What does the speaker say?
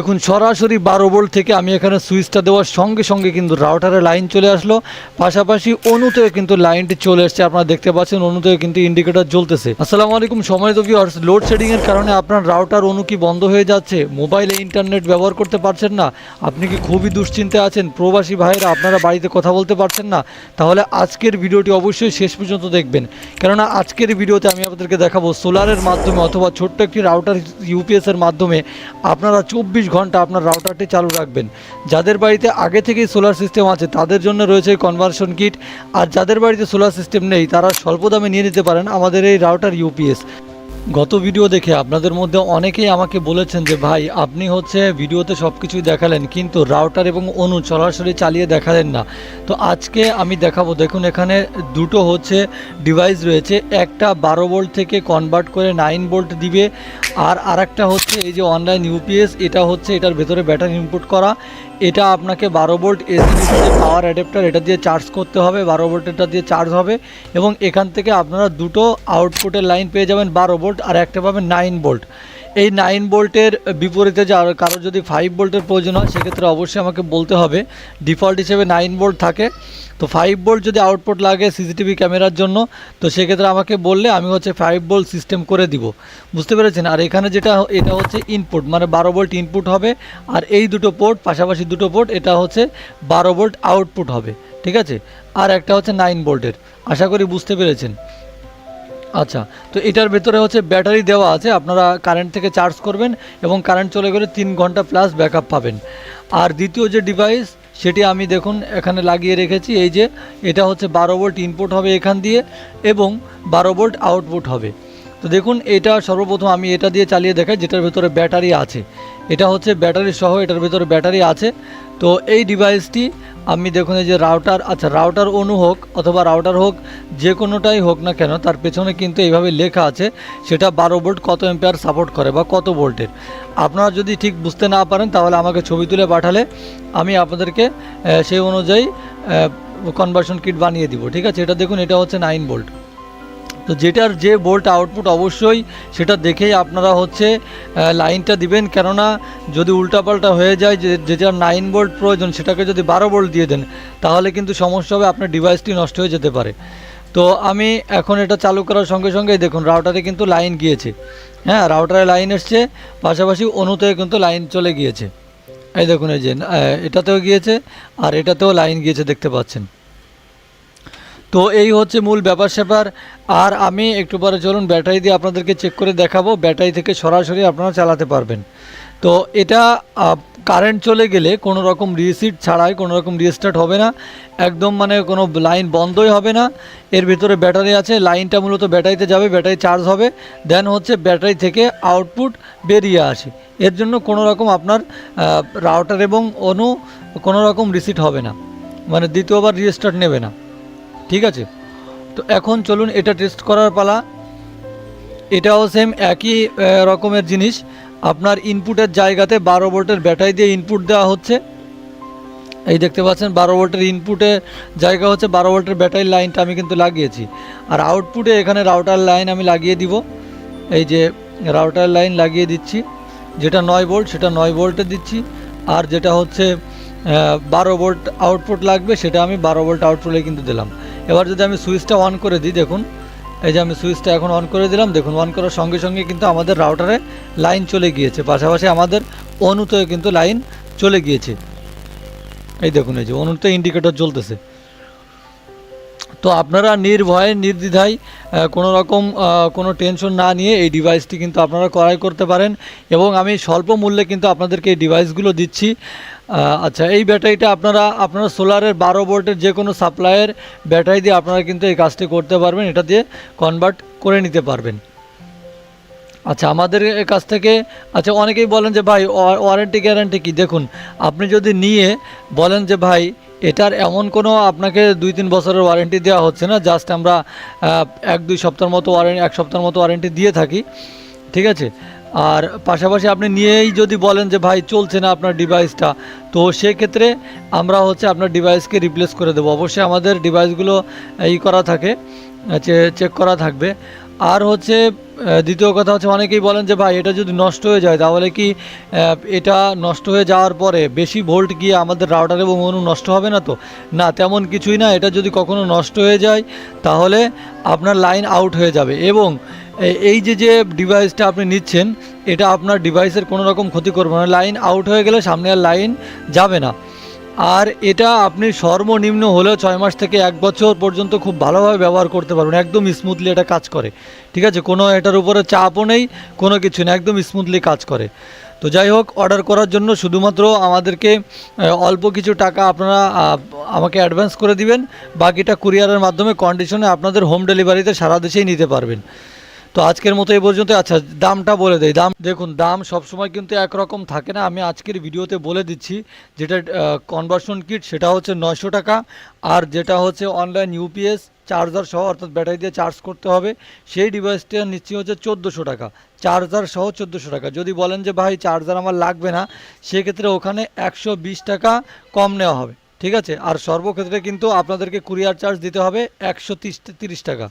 দেখুন, সরাসরি বারো ভোল্ট থেকে আমি এখানে সুইচটা দেওয়ার সঙ্গে সঙ্গে কিন্তু রাউটারে লাইন চলে আসলো। পাশাপাশি অনুতেও কিন্তু লাইনটি চলে এসছে, আপনারা দেখতে পাচ্ছেন, অনুতেও কিন্তু ইন্ডিকেটর জ্বলতেছে। আসসালামু আলাইকুম, সময় তো ভিউয়ার্স লোড শেডিং এর কারণে আপনার রাউটার অনু কি বন্ধ হয়ে যাচ্ছে? মোবাইলে ইন্টারনেট ব্যবহার করতে পারছেন না? আপনি কি খুবই দুশ্চিন্তায় আছেন? প্রবাসী ভাইয়েরা, আপনারা বাড়িতে কথা বলতে পারছেন না? তাহলে আজকের ভিডিওটি অবশ্যই শেষ পর্যন্ত দেখবেন। কেননা, আজকের ভিডিওতে আমি আপনাদেরকে দেখাবো সোলারের মাধ্যমে অথবা ছোট্ট একটি রাউটার ইউপিএস এর মাধ্যমে আপনারা চব্বিশ ঘণ্টা আপনার রাউটারটি চালু রাখবেন। যাদের বাড়িতে আগে থেকেই সোলার সিস্টেম আছে, তাদের জন্য রয়েছে কনভার্সন কিট আর যাদের বাড়িতে সোলার সিস্টেম নেই, তারা স্বল্প দামে নিয়ে নিতে পারেন আমাদের এই রাউটার ইউপিএস গত ভিডিও দেখে আপনাদের মধ্যে অনেকেই আমাকে বলেছেন যে, ভাই, আপনি হচ্ছে ভিডিওতে সব কিছুই দেখালেন, কিন্তু রাউটার এবং অনু সরাসরি চালিয়ে দেখালেন না। তো আজকে আমি দেখাবো, দেখুন এখানে দুটো হচ্ছে ডিভাইস রয়েছে। একটা বারো ভোল্ট থেকে কনভার্ট করে নাইন ভোল্ট দিবে, আর আরেকটা হচ্ছে এই যে অনলাইন ইউপিএস এটা হচ্ছে এটার ভেতরে ব্যাটারি ইনপুট করা। এটা আপনাকে বারো ভোল্ট এসি পাওয়ার অ্যাডাপ্টার এটা দিয়ে চার্জ করতে হবে, বারো ভোল্টেরটা দিয়ে চার্জ হবে, এবং এখান থেকে আপনারা দুটো আউটপুটের লাইন পেয়ে যাবেন বারো ভোল্ট আর একটা পাবেন নাইন ভোল্ট। এই নাইন ভোল্টের বিপরীতে যে কারোর যদি ফাইভ ভোল্টের প্রয়োজন হয়, সেক্ষেত্রে অবশ্যই আমাকে বলতে হবে। ডিফল্ট হিসেবে নাইন ভোল্ট থাকে। তো ফাইভ ভোল্ট যদি আউটপুট লাগে সিসিটিভি ক্যামেরার জন্য, তো সেক্ষেত্রে আমাকে বললে আমি হচ্ছে ফাইভ ভোল্ট সিস্টেম করে দিব। বুঝতে পেরেছেন? আর এখানে যেটা এটা হচ্ছে ইনপুট মানে বারো ভোল্ট ইনপুট হবে, আর এই দুটো পোর্ট পাশাপাশি দুটো পোর্ট এটা হচ্ছে বারো ভোল্ট আউটপুট হবে। ঠিক আছে? আর একটা হচ্ছে নাইন ভোল্টের। আশা করি বুঝতে পেরেছেন। আচ্ছা তো এটার ভেতরে হচ্ছে ব্যাটারি দেওয়া আছে, আপনারা কারেন্ট থেকে চার্জ করবেন এবং কারেন্ট চলে গেলে তিন ঘণ্টা প্লাস ব্যাকআপ পাবেন। আর দ্বিতীয় যে ডিভাইস সেটি আমি দেখুন, এখানে লাগিয়ে রেখেছি, এই যে এটা হচ্ছে বারো ভোল্ট ইনপুট হবে এখান দিয়ে এবং বারো ভোল্ট আউটপুট হবে। তো দেখুন, এটা সর্বপ্রথম আমি এটা দিয়ে চালিয়ে দেখাই, যেটার ভেতরে ব্যাটারি আছে। এটা হচ্ছে ব্যাটারি সহ, এটার ভেতরে ব্যাটারি আছে। তো এই ডিভাইসটি আমি দেখুন এই যে রাউটার আচ্ছা রাউটার অনু হোক অথবা রাউটার হোক, যে কোনোটাই হোক না কেন, তার পেছনে কিন্তু এইভাবে লেখা আছে, সেটা বারো ভোল্ট কত এম্পিয়ার সাপোর্ট করে বা কত ভোল্টের আপনারা যদি ঠিক বুঝতে না পারেন, তাহলে আমাকে ছবি তুলে পাঠালে, আমি আপনাদেরকে সেই অনুযায়ী কনভার্সন কিট বানিয়ে দিব, ঠিক আছে? এটা দেখুন, এটা হচ্ছে নাইন ভোল্ট তো যেটার যে ভোল্ট আউটপুট অবশ্যই সেটা দেখেই আপনারা হচ্ছে লাইনটা দিবেন। কেননা যদি উল্টাপাল্টা হয়ে যায়, যে যেটার নাইন বোল্ট প্রয়োজন সেটাকে যদি বারো বোল্ট দিয়ে দেন, তাহলে কিন্তু সমস্যা হবে, আপনার ডিভাইসটি নষ্ট হয়ে যেতে পারে। তো আমি এখন এটা চালু করার সঙ্গে সঙ্গেই দেখুন রাউটারে কিন্তু লাইন গিয়েছে। হ্যাঁ রাউটারে লাইন এসছে, পাশাপাশি অনুতে কিন্তু লাইন চলে গিয়েছে। এই দেখুন, এই যে এটাতেও গিয়েছে, আর এটাতেও লাইন গিয়েছে, দেখতে পাচ্ছেন। তো এই হচ্ছে মূল ব্যাপার স্যাপার। আর আমি একটু পরে চলুন, ব্যাটারি দিয়ে আপনাদেরকে চেক করে দেখাবো। ব্যাটারি থেকে সরাসরি আপনারা চালাতে পারবেন। তো এটা কারেন্ট চলে গেলে কোনো রকম রিসিট ছাড়াই কোনো রকম রিস্টার্ট হবে না। একদম মানে কোনো লাইন বন্ধই হবে না। এর ভিতরে ব্যাটারি আছে লাইনটা মূলত ব্যাটারিতে যাবে, ব্যাটারি চার্জ হবে। দেন হচ্ছে ব্যাটারি থেকে আউটপুট বেরিয়ে আসে। এর জন্য কোনো রকম আপনার রাউটার এবং অনু কোনো রকম রিসিট হবে না। মানে দ্বিতীয়বার রিস্টার্ট নেবে না। ঠিক আছে? তো এখন চলুন এটা টেস্ট করার পালা। এটাও সেম একই রকমের জিনিস। আপনার ইনপুটের জায়গাতে বারো ভোল্টের ব্যাটারি দিয়ে ইনপুট দেওয়া হচ্ছে। এই দেখতে পাচ্ছেন, বারো ভোল্টের ইনপুটের জায়গা হচ্ছে বারো ভোল্টের ব্যাটারি লাইনটা আমি কিন্তু লাগিয়েছি। আর আউটপুটে এখানে রাউটার লাইন আমি লাগিয়ে দিব। এই যে রাউটার লাইন লাগিয়ে দিচ্ছি। যেটা নয় ভোল্ট সেটা নয় ভোল্টে দিচ্ছি। আর যেটা হচ্ছে বারো ভোল্ট আউটপুট লাগবে, সেটা আমি বারো ভোল্ট আউটপুটে কিন্তু দিলাম। এবার যদি আমি সুইচটা অন করে দিই, দেখুন, এই যে আমি সুইচটা এখন অন করে দিলাম, দেখুন, অন করার সঙ্গে সঙ্গে কিন্তু আমাদের রাউটারে লাইন চলে গিয়েছে। পাশাপাশি আমাদের অনুতে কিন্তু লাইন চলে গিয়েছে। এই দেখুন, এই যে অনুতে ইন্ডিকেটর জ্বলতেছে। তো আপনারা নির্ভয়ে, নির্দ্বিধায় কোনো রকম কোনো টেনশন না নিয়ে এই ডিভাইসটি কিন্তু আপনারা ক্রয় করতে পারেন। এবং আমি স্বল্প মূল্যে কিন্তু আপনাদেরকে এই ডিভাইসগুলো দিচ্ছি। আচ্ছা এই ব্যাটারিটা আপনারা আপনারা সোলারের বারো ভোল্টের যে কোনো সাপ্লাইয়ের ব্যাটারি দিয়ে আপনারা কিন্তু এই কাজটি করতে পারবেন, এটা দিয়ে কনভার্ট করে নিতে পারবেন। আচ্ছা আমাদের কাছ থেকে আচ্ছা অনেকেই বলেন যে ভাই ওয়ারেন্টি গ্যারান্টি কি? দেখুন, আপনি যদি নিয়ে বলেন যে ভাই, এটার এমন কোনো আপনাকে দুই তিন বছরের ওয়ারেন্টি দেওয়া হচ্ছে না, জাস্ট আমরা এক দুই সপ্তাহের মতো ওয়ারেন্টি এক সপ্তাহের মতো ওয়ারেন্টি দিয়ে থাকি, ঠিক আছে? আর পাশাপাশি আপনি নিয়েই যদি বলেন যে, ভাই, চলছে না আপনার ডিভাইসটা, তো সেক্ষেত্রে আমরা হচ্ছে আপনার ডিভাইসকে রিপ্লেস করে দেবো। অবশ্যই আমাদের ডিভাইসগুলো ই করা থাকে চেক করা থাকবে। আর হচ্ছে দ্বিতীয় কথা হচ্ছে, অনেকেই বলেন যে, ভাই, এটা যদি নষ্ট হয়ে যায়, তাহলে কি এটা নষ্ট হয়ে যাওয়ার পরে বেশি ভোল্ট গিয়ে আমাদের রাউটার এবং অনু নষ্ট হবে না তো? না, তেমন কিছুই না। এটা যদি কখনো নষ্ট হয়ে যায়, তাহলে আপনার লাইন আউট হয়ে যাবে। এবং এই যে যে ডিভাইসটা আপনি নিচ্ছেন, এটা আপনার ডিভাইসের কোনো রকম ক্ষতি করবে না। লাইন আউট হয়ে গেলে সামনে আর লাইন যাবে না। আর এটা আপনি সর্বনিম্ন হলেও ছয় মাস থেকে এক বছর পর্যন্ত খুব ভালোভাবে ব্যবহার করতে পারবেন। একদম স্মুথলি এটা কাজ করে। ঠিক আছে? কোনো এটার উপরে চাপও নেই, কোনো কিছু নেই, একদম স্মুথলি কাজ করে। তো যাই হোক অর্ডার করার জন্য শুধুমাত্র আমাদেরকে অল্প কিছু টাকা আপনারা আমাকে অ্যাডভান্স করে দিবেন। বাকিটা কুরিয়ারের মাধ্যমে কন্ডিশনে আপনাদের হোম ডেলিভারিতে সারা দেশেই নিতে পারবেন। তো আজকের মতো এই পর্যন্ত আচ্ছা দামটা বলে দেয় দাম, দেখুন, দাম সবসময় কিন্তু একরকম থাকে না। আমি আজকের ভিডিওতে বলে দিচ্ছি, যেটা কনভার্সন কিট সেটা হচ্ছে নয়শো টাকা। আর যেটা হচ্ছে অনলাইন ইউপিএস চার্জার সহ, অর্থাৎ ব্যাটারি দিয়ে চার্জ করতে হবে, সেই ডিভাইসটা নিচ্ছি হচ্ছে চোদ্দোশো টাকা। চার্জার সহ চোদ্দোশো টাকা। যদি বলেন যে, ভাই চার্জার আমার লাগবে না, সেক্ষেত্রে ওখানে একশো বিশ টাকা কম নেওয়া হবে। ঠিক আছে? আর সর্বক্ষেত্রে কিন্তু আপনাদেরকে কুরিয়ার চার্জ দিতে হবে একশো টাকা।